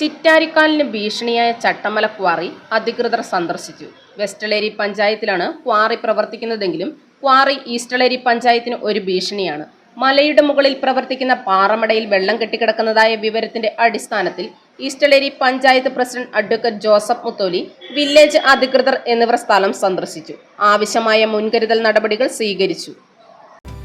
ചിറ്റാരിക്കാലിന് ഭീഷണിയായ Chattamala quarry അധികൃതർ സന്ദർശിച്ചു. വെസ്റ്റലേരി പഞ്ചായത്തിലാണ് ക്വാറി പ്രവർത്തിക്കുന്നതെങ്കിലും ക്വാറി ഈസ്റ്റലേരി പഞ്ചായത്തിന് ഒരു ഭീഷണിയാണ്. മലയുടെ മുകളിൽ പ്രവർത്തിക്കുന്ന പാറമടയിൽ വെള്ളം കെട്ടിക്കിടക്കുന്നതായ വിവരത്തിന്റെ അടിസ്ഥാനത്തിൽ East Eleri panchayat president advocate Joseph Mutholi village അധികൃതർ എന്നിവർ സ്ഥലം സന്ദർശിച്ചു. ആവശ്യമായ മുൻകരുതൽ നടപടികൾ സ്വീകരിച്ചു.